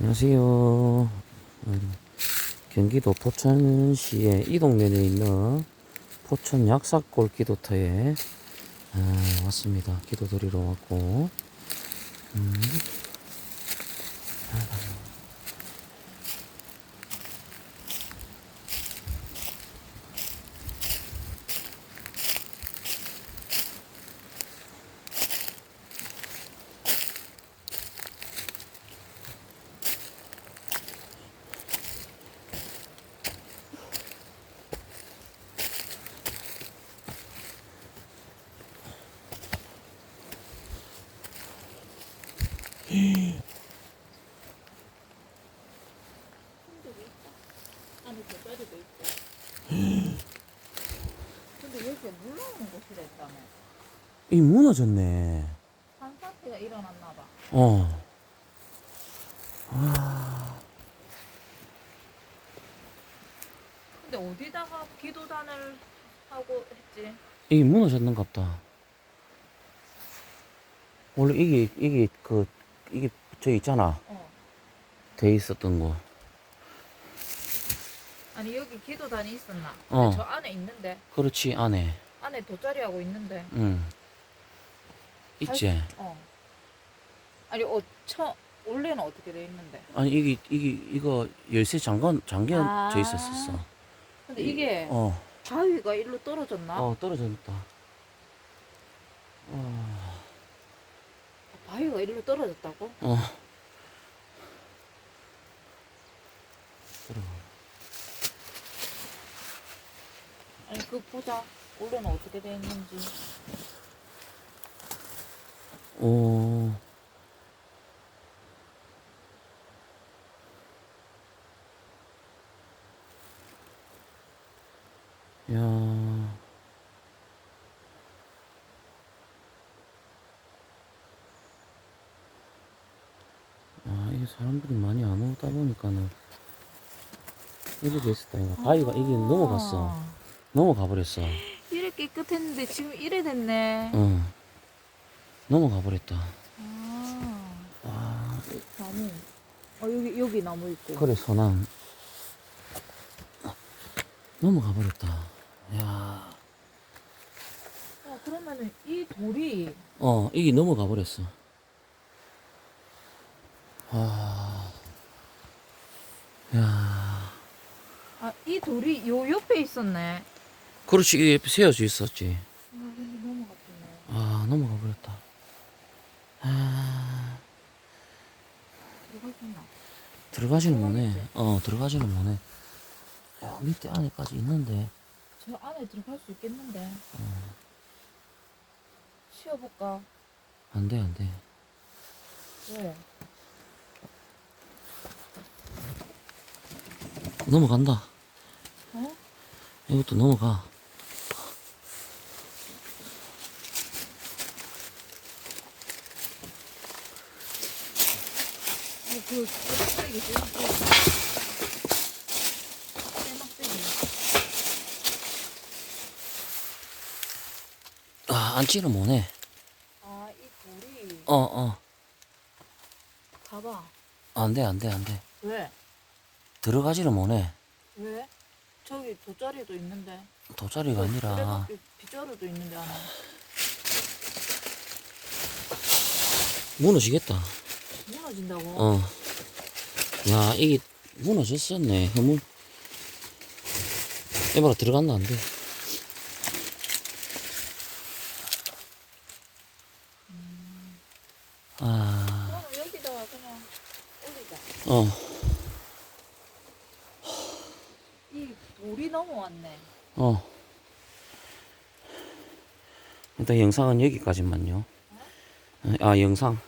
안녕하세요. 음, 경기도 포천시의 이동면에 있는 포천 약사골 기도터에 아, 왔습니다. 기도 드리러 왔고, 음. 안에 돗자리도 있고. 근데 여기가 물 나오는 곳 이 무너졌네. 산사태가 일어났나 봐. 어. 근데 어디다가 기도단을 하고 했지? 이게 무너졌는갑다. 원래 이게, 이게, 그, 이게, 저 있잖아. 어. 돼 있었던 거. 아니 여기 기도단이 있었나? 어. 저 안에 있는데 그렇지, 안에. 안에 돗자리하고 있는데. 응. 있지? 어. 아니 어, 처 원래는 어떻게 돼 있는데? 아니, 이게, 이게, 이거 열쇠 잠깐, 잠겨 아. 져 있었었어. 근데 이게 어, 바위가 일로 떨어졌나? 어, 떨어졌다. 어, 바위가 일로 떨어졌다고? 어. 들어가. 아니 그 보자. 원래는 어떻게 돼 있는지. 오. 야. 아, 이게 사람들이 많이 안 오다 보니까는 이렇게 됐었다, 이거. 바위가 이게 넘어갔어. 아. 넘어가 버렸어. 이래 깨끗했는데 지금 이래 됐네. 응. 넘어가 버렸다. 아, 아, 나무. 어 여기 여기 나무 있고. 그래, 소남. 넘어가 버렸다. 야. 어 그러면은 이 돌이 어, 이게 넘어가 버렸어. 아. 야. 아 이 돌이 요 옆에 있었네. 그렇지, 옆에 세워져 있었지. 아 근데 넘어갔네. 아, 넘어가 버렸다. 아. 들어갔나? 들어가지는 못해. 어, 들어가지는 못해. 야, 밑에 안에까지 있는데. 저 안에 들어갈 수 있겠는데. 쉬어볼까? 안 돼, 안 돼. 왜? 넘어간다. 어? 이것도 넘어가. 그 쇠막대기 쇠막대기. 쇠막대기. 아, 앉지는 못해. 아이 돌이 어, 어. 가봐. 안 돼, 안 돼, 안 돼. 왜? 들어가지는 못해. 왜? 저기 돗자리도 있는데. 돗자리가 아니라. 빗자루도 있는데 안에. 무너지겠다. 무너진다고? 어. 야, 이게 무너졌었네. 흐물. 에바라 들어갔나 안 돼. 아, 그럼 여기다가 그냥 올리자. 어. 이 돌이 넘어왔네. 어. 일단 영상은 여기까지만요. 아, 영상.